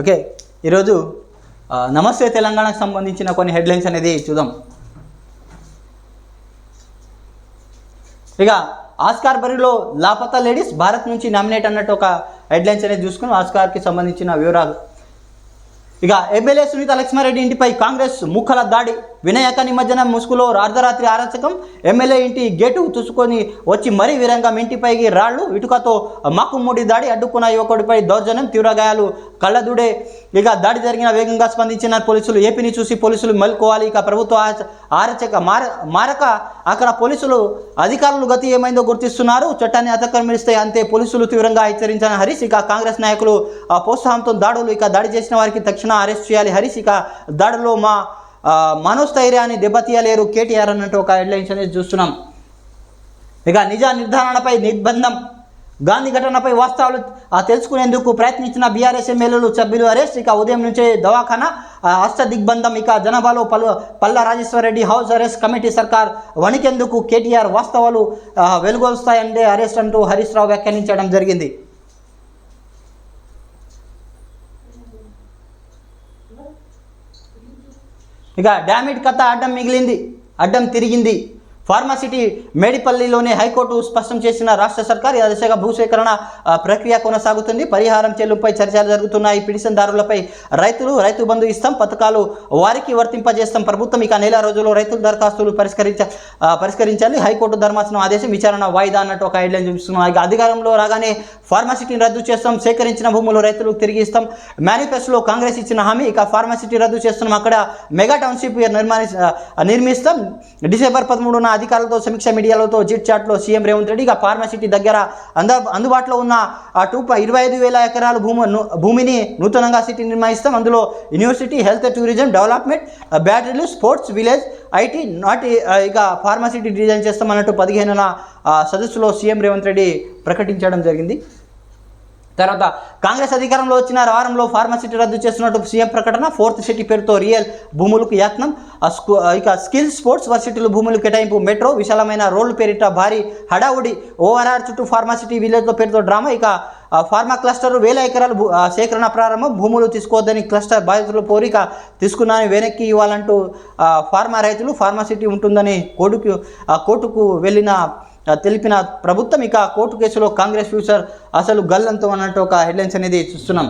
Okay ఈరోజు నమస్తే తెలంగాణకు సంబంధించిన కొన్ని హెడ్లైన్స్ అనేది చూద్దాం. ఇక ఆస్కార్ బరిలో లాపతా లేడీస్ భారత్ నుంచి నామినేట్ అన్నట్టు ఒక హెడ్లైన్స్ అనేది చూసుకుని ఆస్కార్కి సంబంధించిన వివరాలు. ఇక ఎమ్మెల్యే సునీత లక్ష్మారెడ్డి ఇంటిపై కాంగ్రెస్ ముక్కల దాడి. వినాయక నిమజ్జనం ముసుగులో అర్ధరాత్రి ఆరాచకం ఎమ్మెల్యే ఇంటి గేటు చూసుకొని వచ్చి మరీ వీరంగం ఇంటిపైకి రాళ్ళు ఇటుకతో మాకుమ్మూడి దాడి అడ్డుకున్న యువకుడిపై దౌర్జన్యం తీవ్రగాయాలు కళ్ళదుడే. ఇక దాడి జరిగిన వేగంగా స్పందించిన పోలీసులు ఏపీని చూసి పోలీసులు మెలుకోవాలి. ఇక ప్రభుత్వ ఆరచక మార మారక అక్కడ పోలీసులు అధికారులు గతి ఏమైందో గుర్తిస్తున్నారు. చట్టాన్ని అతిక్రమిస్తే అంతే పోలీసులు తీవ్రంగా హెచ్చరించిన హరీష్ ఇక కాంగ్రెస్ నాయకులు ఆ ప్రోత్సాహంతో దాడులు ఇక దాడి చేసిన వారికి తక్షణ అరెస్ట్ చేయాలి హరీష్. ఇక దాడిలో మా మనోస్థైర్యాన్ని దెబ్బతీయలేరు కేటీఆర్ అన్నట్టు ఒక హెడ్లైన్స్ అనేది చూస్తున్నాం. ఇక నిజ నిర్ధారణపై నిర్బంధం గాంధీ ఘటనపై వాస్తవాలు తెలుసుకునేందుకు ప్రయత్నించిన బీఆర్ఎస్ ఎమ్మెల్యేలు సభ్యులు అరెస్ట్ ఇక ఉదయం నుంచే దవాఖానా ఆ, హస్త దిగ్బంధం ఇక జనాభాలో పలు పల్ల రాజేశ్వరరెడ్డి హౌస్ అరెస్ట్ కమిటీ సర్కార్ వణికేందుకు కేటీఆర్ వాస్తవాలు వెలుగొస్తాయంటే అరెస్ట్ అంటూ హరీష్ రావు వ్యాఖ్యానించడం జరిగింది. ఇక డామిట్ కథ అడ్డం మిగిలింది అడ్డం తిరిగింది. ఫార్మాసిటీ మేడిపల్లిలోని హైకోర్టు స్పష్టం చేసిన రాష్ట్ర సర్కార్ ఈ దిశగా భూసేకరణ ప్రక్రియ కొనసాగుతుంది. పరిహారం చెల్లుపై చర్చలు జరుగుతున్నాయి. పిటిషన్దారులపై రైతులు రైతు బంధు ఇస్తాం పథకాలు వారికి వర్తింపజేస్తాం. ప్రభుత్వం ఇక నెల రోజుల్లో రైతుల దరఖాస్తులు పరిష్కరించ పరిష్కరించాలి హైకోర్టు ధర్మాసనం ఆదేశం విచారణ వాయిదా అన్నట్టు ఒక హెడ్లైన్ చూపిస్తున్నాం. ఇక అధికారంలో రాగానే ఫార్మాసిటీని రద్దు చేస్తాం సేకరించిన భూములు రైతులకు తిరిగి ఇస్తాం. మేనిఫెస్టోలో కాంగ్రెస్ ఇచ్చిన హామీ ఇక ఫార్మాసిటీ రద్దు చేస్తున్నాం. అక్కడ మెగా టౌన్షిప్ నిర్మాణి నిర్మిస్తాం. డిసెంబర్ పదమూడున అధికారులతో సమీక్ష మీడియాలతో జిట్ చాట్లో సీఎం రేవంత్ రెడ్డి ఇక ఫార్మాసిటీ దగ్గర అంద అందుబాటులో ఉన్న ఆ టూ ఇరవై ఐదు వేల ఎకరాల భూమి భూమిని నూతనంగా సిటీ నిర్మిస్తాం. అందులో యూనివర్సిటీ హెల్త్ టూరిజం డెవలప్మెంట్ బ్యాటరీలు స్పోర్ట్స్ విలేజ్ ఐటీ నాట్ ఇక ఫార్మాసిటీ డిజైన్ చేస్తాం అన్నట్టు పదిహేనున సదస్సులో సీఎం రేవంత్ రెడ్డి ప్రకటించడం జరిగింది. తర్వాత కాంగ్రెస్ అధికారంలో వచ్చిన వారంలో ఫార్మసిటీ రద్దు చేస్తున్నట్టు సీఎం ప్రకటన. ఫోర్త్ సిటీ పేరుతో రియల్ భూములకు యత్నం. ఇక స్కిల్ స్పోర్ట్స్ వర్సిటీలు భూములు కేటాయింపు. మెట్రో విశాలమైన రోడ్లు పేరిట భారీ హడావుడి. ఓఆర్ఆర్ చుట్టూ ఫార్మాసిటీ విలేజ్లో పేరుతో డ్రామా ఇక ఫార్మా క్లస్టర్ వేల ఎకరాలు భూ- సేకరణ ప్రారంభం. భూములు తీసుకోవద్దని క్లస్టర్ బాధితులు కోరిక తీసుకున్నాను వెనక్కి ఇవ్వాలంటూ ఫార్మా రైతులు ఫార్మాసిటీ ఉంటుందని కోర్టుకు ఆ కోర్టుకు వెళ్ళిన తెలిపిన ప్రభుత్వం ఇక కోర్టు కేసులో కాంగ్రెస్ ఫ్యూచర్ అసలు గల్లంతో అన్నట్టు ఒక హెడ్లైన్స్ అనేది చూస్తున్నాం.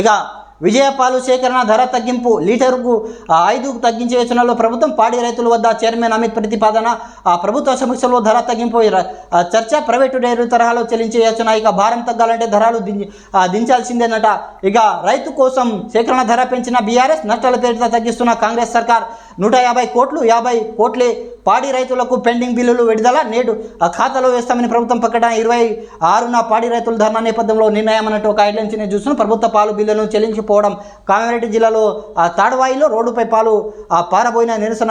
ఇక విజయపాలు సేకరణ ధర తగ్గింపు లీటరుకు ఐదు ఐదుకు తగ్గించే యోచనలో ప్రభుత్వం పాడి రైతుల వద్ద చైర్మన్ అమిత్ ప్రతిపాదన ఆ ప్రభుత్వ సమీక్షలో ధర తగ్గింపు చర్చ ప్రైవేటు డైరీ తరహాలో చెల్లించే యోచన ఇక భారం తగ్గాలంటే ధరలు దించాల్సిందేనట. ఇక రైతు కోసం సేకరణ ధర పెంచిన బీఆర్ఎస్ నష్టాల పేరిట తగ్గిస్తున్న కాంగ్రెస్ సర్కార్. నూట యాభై కోట్లు యాభై కోట్లే పాడి రైతులకు పెండింగ్ బిల్లులు విడుదల నేడు ఆ ఖాతాలో వేస్తామని ప్రభుత్వం ప్రకటన. ఇరవై ఆరున పాడి రైతుల ధర్నా నేపథ్యంలో నిర్ణయం అన్నట్టు ఒక హెడ్లైన్స్ని చూస్తున్నాం. ప్రభుత్వ పాలు బిల్లులను చెల్లించిపోవడం కామారెడ్డి జిల్లాలో ఆ తాడవాయిలో రోడ్డుపై పాలు పారబోయిన నిరసన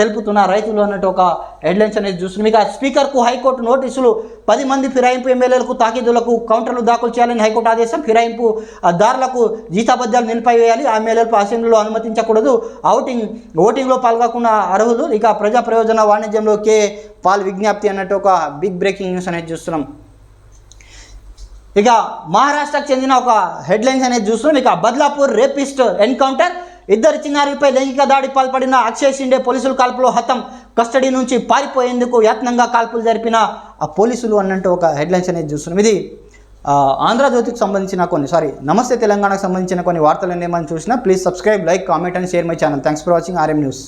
తెలుపుతున్న రైతులు అన్నట్టు ఒక హెడ్లైన్స్ అనేది చూస్తున్నాం ఇక స్పీకర్కు హైకోర్టు నోటీసులు పది మంది ఫిరాయింపు ఎమ్మెల్యేలకు తాకీదులకు కౌంటర్లు దాఖలు చేయాలని హైకోర్టు ఆదేశం. ఫిరాయింపు ఆ, దారులకు జీతాబద్దాలు నిలిపివేయాలి. ఆ ఎమ్మెల్యేలకు అసెంబ్లీలో అనుమతించకూడదు. ఔటింగ్ ఓటింగ్లో పాల్గొకుండా అర్హులు. ఇక ప్రజా ప్రయోజన వాణిజ్యంలో కే. పాల్ విజ్ఞప్తి అన్నట్టు ఒక బిగ్ బ్రేకింగ్ న్యూస్ అనేది చూస్తున్నాం. ఇక మహారాష్ట్రకు చెందిన ఒక హెడ్లైన్స్ అనేది చూస్తున్నాం. ఇక బద్లాపూర్ రేపిస్ట్ ఎన్కౌంటర్ ఇద్దరు చిన్నారులపై లైంగిక దాడి పాల్పడిన అక్షయ్ షిండే పోలీసులు కాల్పులో హతం. కస్టడీ నుంచి పారిపోయేందుకు యత్నంగా కాల్పులు జరిపిన ఆ పోలీసులు అన్నట్టు ఒక హెడ్లైన్స్ అనేది చూస్తున్నాం. ఇది ఆంధ్రజ్యోతికి సంబంధించిన కొన్ని సారీ నమస్తే తెలంగాణకు సంబంధించిన కొన్ని వార్తలు ఏమైనా చూసినా please subscribe like comment and share my channel. Thanks for watching RM news.